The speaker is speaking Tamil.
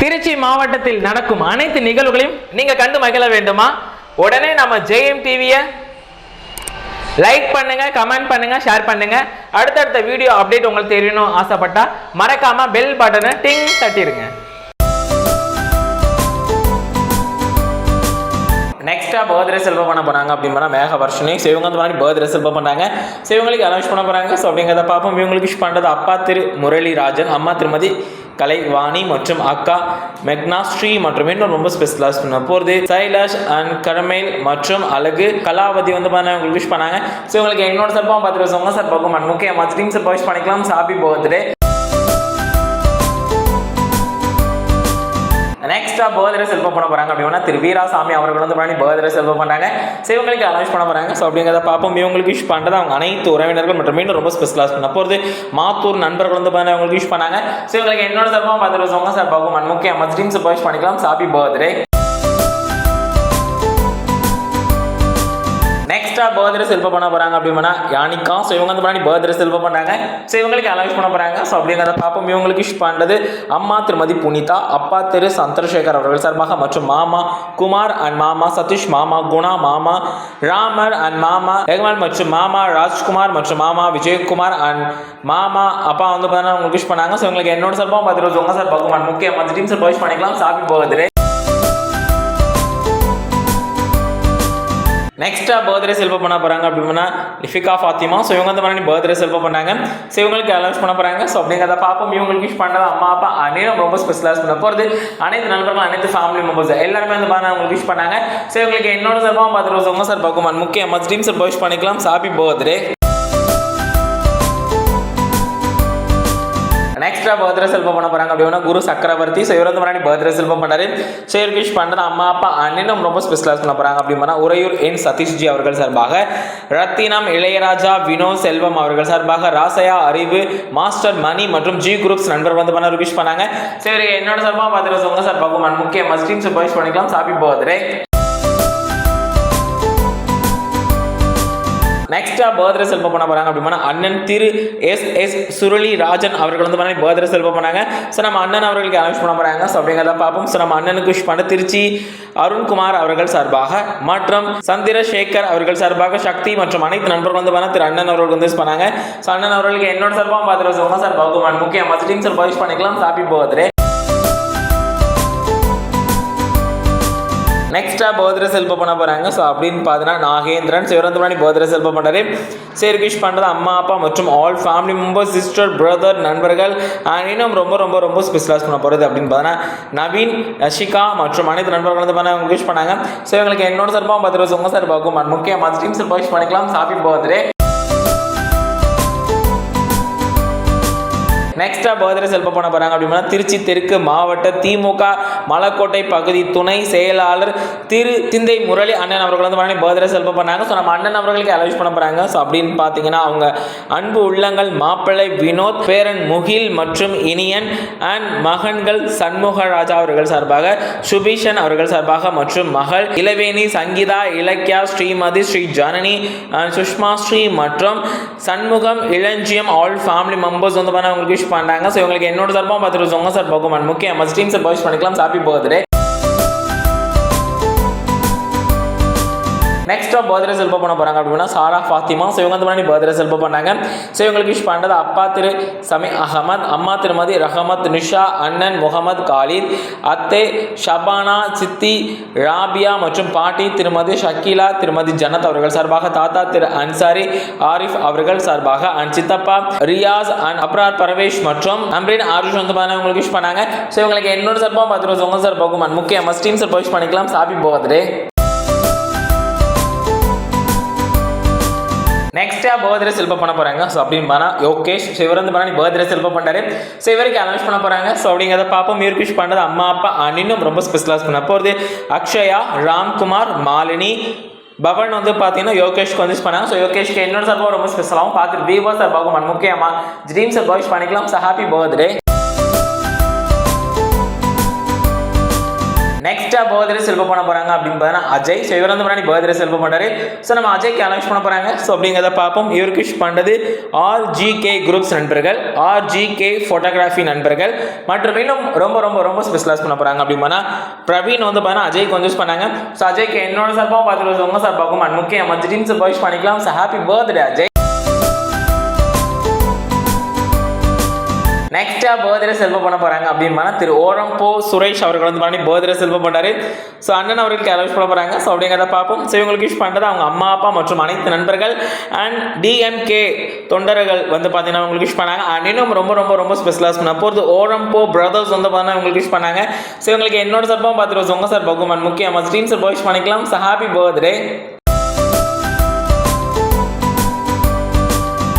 திருச்சி மாவட்டத்தில் நடக்கும் அனைத்து நிகழ்வுகளையும் நீங்க கண்டு மகிழ வேண்டுமா? உடனே நம்ம ஜெயம் டிவியை லைக் பண்ணுங்க கமெண்ட் பண்ணுங்க ஷேர் பண்ணுங்க. அடுத்தடுத்த வீடியோ அப்டேட் உங்களுக்கு தெரியணும் ஆசைப்பட்டா மறக்காம பெல் பட்டனை டிங் தட்டிடுங்க. நெக்ஸ்ட்டாக பர்த்டே செல்வம் பண்ண போனாங்க அப்படின்னா மேக வர்ஷனி. ஸோ இவங்க வந்து மாதிரி பர்த்டே செல்வம் பண்ணாங்க. ஸோ இவங்களுக்கு அனௌன்ஸ் பண்ண போறாங்க. ஸோ அப்படிங்கிறத பார்ப்போம். இவங்களுக்கு விஷ் பண்ணுறது அப்பா திரு முரளிராஜன் அம்மா திருமதி கலைவாணி மற்றும் அக்கா மெக்னா ஸ்ரீ மற்றும் இன்னும் ரொம்ப ஸ்பெஷலாக பண்ண போகிறது சைலாஷ் அண்ட் கரமேல் மற்றும் அழகு கலாவதி வந்து பார்த்தா உங்களுக்கு விஷ் பண்ணாங்க. ஸோ உங்களுக்கு என்னோட சார்பாக பார்த்துட்டு சொன்னாங்க. சார் பார்க்கும் முக்கியமாக ட்ரீம் சார் விஷ் பண்ணிக்கலாம். சாப்பி போகிறதுலே நெக்ஸ்டா பர்த்டே செல்வம் பண்ண போறாங்க. அப்படின்னா திரு வீராசாமி அவர்கள் வந்து பண்ணி பர்த்டே செல்வம் பண்ணாங்க ஸோ இவங்களுக்கு அனௌன்ஸ் பண்ண போறாங்க. ஸோ அப்படிங்கிறத பார்ப்போம். இவங்களுக்கு விஷ் பண்ணுறது அவங்க அனைத்து உறவினர்கள் மற்றும் மீண்டும் ரொம்ப ஸ்பெஷலாக பண்ண போகிறது மாத்தூர் நண்பர்கள் வந்து பண்ணி அவங்களுக்கு விஷ் பண்ணாங்க. ஸோ இவங்களுக்கு என்னோட சார்பாக பார்த்துட்டு சார் பார்க்கும் முக்கிய ட்ரீம்ஸ் விஷ் பண்ணிக்கலாம். ஹாப்பி பர்த்டே நெக்ஸ்டா பர்த்டே செல்வ பண்ண போறாங்க அப்படின்னா யானிக்கா ஸோ இவங்க வந்து பண்ணி பர்த்டே செல்வ பண்ணாங்க ஸோ இவங்களுக்கு அலவுஸ் பண்ண போறாங்க. ஸோ அப்படிங்கிறத பார்ப்போம். இவங்களுக்கு விஷ் பண்ணுறது அம்மா திருமதி புனிதா அப்பா திரு சந்திரசேகர் அவர்கள் சார்பாக மற்றும் மாமா குமார் அண்ட் மாமா சதீஷ் மாமா குணா மாமா ராமர் அண்ட் மாமா ரெகமான் மற்றும் மாமா ராஜ்குமார் மற்றும் மாமா விஜயகுமார் அண்ட் மாமா அப்பா வந்து பார்த்தீங்கன்னா உங்களுக்கு விஷ் பண்ணாங்க. ஸோ உங்களுக்கு என்னோட சார்பாக பார்த்துட்டு உங்க சார் பகுமான் முக்கிய டீம் சார் விஷ் பண்ணிக்கலாம். சாப்பிட்டு போகுது நெக்ஸ்ட்டாக பர்த்டே செல்வ பண்ண போகிறாங்க அப்படின்னா லிஃபிகா ஃபாத்திமா. ஸோ இவங்க வந்து மாதிரி பர்த்டே செல்வ பண்ணாங்க. ஸோ இவங்களுக்கு அலௌன்ஸ் பண்ண போகிறாங்க ஸோ அப்படிங்கிறத பார்ப்போம். இவங்களுக்கு விஷ் பண்ணுறது அம்மா அப்பா அனைவரும் ரொம்ப ஸ்பெஷலாக பண்ண போகிறது அனைத்து நண்பர்கள் அனைத்து ஃபேமிலி மெம்பர்ஸ் எல்லாருமே வந்து பார்த்தா அவங்களுக்கு விஷ் பண்ணாங்க. ஸோ இவங்களுக்கு என்னோட சார்பாக பார்த்துட்டு உங்க சார் பகுமான் முக்கிய மஸ்ட்ரீம் சார் விஷ் பண்ணிக்கலாம் சாப்பி பர்த்டே எக்ஸ்ட்ரா பர்த்டே செல்வம் பண்ண போறாங்க. அப்படின்னா குரு சக்கரவர்த்தி ஸோ இவர் வந்து முன்னாடி பர்த்டே செல்வம் பண்ணாரு. ஸோ இவருக்கு விஷ் அம்மா அப்பா அண்ணனும் ரொம்ப ஸ்பெஷலாக பண்ண போறாங்க. அப்படின்னா உறையூர் என் சதீஷ்ஜி அவர்கள் சார்பாக ரத்தினம் இளையராஜா வினோத் செல்வம் அவர்கள் சார்பாக ராசையா அறிவு மாஸ்டர் மணி மற்றும் ஜி குரூப்ஸ் நண்பர் வந்து பண்ண விஷ் பண்ணாங்க. சரி என்னோட சார்பாக பார்த்துட்டு உங்க சார் முக்கிய மஸ்டீம் சார் பண்ணிக்கலாம். ஹாப்பி பர்த்டே நெக்ஸ்டா பர்த்டே செல்வம் பண்ண போறாங்க அப்படின்னா அண்ணன் திரு எஸ் எஸ் சுருளி ராஜன் அவர்கள் வந்து பண்ணி பர்த்டே செல்வம் பண்ணாங்க. ஸோ நம்ம அண்ணன் அவர்களுக்கு அனௌன்ஸ் பண்ண போறாங்க. ஸோ அப்படிங்கிறத பார்ப்போம். ஸோ நம்ம அண்ணனுக்கு விஷ் பண்ண திருச்சி அருண்குமார் அவர்கள் சார்பாக மற்றும் சந்திரசேகர் அவர்கள் சார்பாக சக்தி மற்றும் அனைத்து நண்பர்கள் வந்து பண்ண திரு அண்ணன் அவர்கள் வந்து பண்ணாங்க. ஸோ அண்ணன் அவர்களுக்கு என்னோட சார்பாக பார்த்துட்டு சார் பகுமான் முக்கிய மஸ்டீம் சார் விஷ் பண்ணிக்கலாம். ஹாப்பி பர்த்டே நெக்ஸ்ட்டாக பர்த்டே செல்ப பண்ண போகிறாங்க ஸோ அப்படின்னு பார்த்தீங்கன்னா நாகேந்திரன் சிவரந்து மணி செல்ப பண்ணாரு சரி விஷ் பண்ணுறது அம்மா அப்பா மற்றும் all family members sister brother நண்பர்கள் and இன்னும் ரொம்ப ரொம்ப ரொம்ப ஸ்பெஷலாக பண்ண போகிறது அப்படின்னு பார்த்தீங்கன்னா நவீன் ரஷிகா மற்றும் அனைத்து நண்பர்கள் வந்து பண்ண அவங்க விஷ் பண்ணாங்க. ஸோ இவங்களுக்கு என்னோட சார்பாக பத்து வருஷம் உங்க சார் பார்க்கும் முக்கிய டீம் சார் விஷ் பண்ணிக்கலாம். ஹாப்பி பர்த்டே நெக்ஸ்டா பர்த்டே செல்ப பண்ண போறாங்க அப்படின்னா திருச்சி தெற்கு மாவட்ட திமுக மலக்கோட்டை பகுதி துணை செயலாளர் திரு திந்தை முரளி அண்ணன் அவர்கள் வந்து பண்ணி பர்த்டே செல்ப பண்ணாங்க. ஸோ நம்ம அண்ணன் அவர்களுக்கு அலௌஸ் பண்ண போறாங்க. ஸோ அப்படின்னு பார்த்தீங்கன்னா அவங்க அன்பு உள்ளங்கள் மாப்பிள்ளை வினோத் பேரன் முகில் மற்றும் இனியன் அண்ட் மகன்கள் சண்முகராஜா அவர்கள் சார்பாக சுபீஷன் அவர்கள் சார்பாக மற்றும் மகள் இளவேணி சங்கீதா இலக்கியா ஸ்ரீமதி ஸ்ரீ ஜனனி சுஷ்மா ஸ்ரீ மற்றும் Shanmugam Ilanchiyam all family members வந்து பண்ண அவங்களுக்கு விஷ் பண்ணுறாங்க ஸோ இவங்களுக்கு என்னோட சார்பாக பார்த்துட்டு உங்க சார் பகுமான் முக்கியமாக ஸ்ட்ரீம்ஸை பர்ச் பண்ணிக்கலாம். ஹாப்பி பர்த்டே நெக்ஸ்ட்டாக பர்த்டே செல்ப பண்ண போகிறாங்க அப்படின்னா சாரா ஃபாத்திமா. ஸோ இவங்க வந்து முன்னாடி பர்த்டே செல்ப பண்ணாங்க. ஸோ இவங்களுக்கு விஷ் பண்ணுறது அப்பா திரு சமி அகமத் அம்மா திருமதி ரஹமத் நிஷா அண்ணன் முகமது காலித் அத்தே ஷபானா சித்தி ராபியா மற்றும் பாட்டி திருமதி ஷக்கீலா திருமதி ஜனத் அவர்கள் சார்பாக தாத்தா திரு அன்சாரி ஆரிஃப் அவர்கள் சார்பாக அண்ட் சித்தப்பா ரியாஸ் அண்ட் அப்ரார் பரவேஷ் மற்றும் அம்ரின் ஆருஷ் வந்து பார்த்தீங்கன்னா உங்களுக்கு விஷ் பண்ணாங்க. ஸோ இவங்களுக்கு என்னோட சார்பாக பார்த்துருவோம் உங்க சார் அண்ட் முக்கிய ஸ்டீம் சார் விஷ் பண்ணிக்கலாம். ஹாப்பி பர்த்டே நெக்ஸ்டா பர்த்டே செல்ப பண்ண போகிறாங்க ஸோ அப்படின்னு பண்ணா யோகேஷ் ஸோ இவர் வந்து பண்ணி பர்த்டே செல்ப பண்ணுறாரு ஸோ இவருக்கு அனௌன்ஸ் பண்ண போறாங்க. ஸோ அப்படிங்கிறத பார்ப்போம். இவருக்கு விஷ் பண்ணுறது அம்மா அப்பா அண்ணினும் ரொம்ப ஸ்பெஷலாக பண்ண போகிறது அக்ஷயா ராம்குமார் மாலினி பவன் வந்து பார்த்தீங்கன்னா யோகேஷ்க்கு வந்து பண்ணாங்க. ஸோ யோகேஷ்க்கு என்னோட சார்பாக ரொம்ப ஸ்பெஷலாகவும் பார்த்துட்டு வீவோ சார்பாகவும் முக்கியமாக ட்ரீம் சார் விஷ் பண்ணிக்கலாம். ஸோ ஹாப்பி பர்த்டே நெக்ஸ்ட்டாக பர்த்டே செல்வ பண்ண போகிறாங்க அப்படின்னு பார்த்தீங்கன்னா அஜய் ஸோ இவர் வந்து முன்னாடி பர்த்டே செல்வ பண்ணுறாரு ஸோ நம்ம அஜய்க்கு அனௌன்ஸ் பண்ண போகிறாங்க ஸோ அப்படிங்கிறத பார்ப்போம். இவருக்கு விஷ் பண்ணுறது ஆர்ஜிகே குரூப்ஸ் நண்பர்கள் ஆர்ஜிகே ஃபோட்டோகிராஃபி நண்பர்கள். மற்றும் இன்னும் ரொம்ப ரொம்ப ரொம்ப ஸ்பெஷலைஸ் பண்ண போகிறாங்க அப்படின்னா பிரவீன் வந்து பார்த்தீங்கன்னா அஜய்க்கு வந்து யூஸ் பண்ணாங்க. ஸோ அஜய்க்கு என்னோட சார்பாகவும் பார்த்துட்டு உங்கள் சார்பாகவும் அண்ட் முக்கியம் மஞ்சள் சார் விஷ் பண்ணிக்கலாம். So happy birthday Ajay. நெக்ஸ்டா birthday செல்வ பண்ண போறாங்க அப்படின்னா திரு ஓரம்போ சுரேஷ் அவர்கள் வந்து பண்ணி பர்த்டே செல்வம் பண்ணாரு ஸோ அண்ணன் அவர்களுக்கு அலோஸ் பண்ண போறாங்க. ஸோ அப்படிங்கிறத பார்ப்போம். ஸோ இவங்களுக்கு விஷ் பண்ணுறது அவங்க அம்மா அப்பா மற்றும் அனைத்து நண்பர்கள். அண்ட் டிஎம்கே தொண்டர்கள் வந்து பார்த்தீங்கன்னா உங்களுக்கு விஷ் பண்ணாங்க. அண்ட் இன்னும் ரொம்ப ரொம்ப ரொம்ப ஸ்பெஷலாக பண்ண போகிறது ஓரம்போ பிரதர்ஸ் வந்து பார்த்தீங்கன்னா உங்களுக்கு விஷ் பண்ணாங்க. ஸோ இவங்களுக்கு என்னோட சார்பாகவும் பார்த்துருவோம். உங்கள் சார் பகுமான் முக்கியமாக டீம் சார் விஷ் பண்ணிக்கலாம். So happy birthday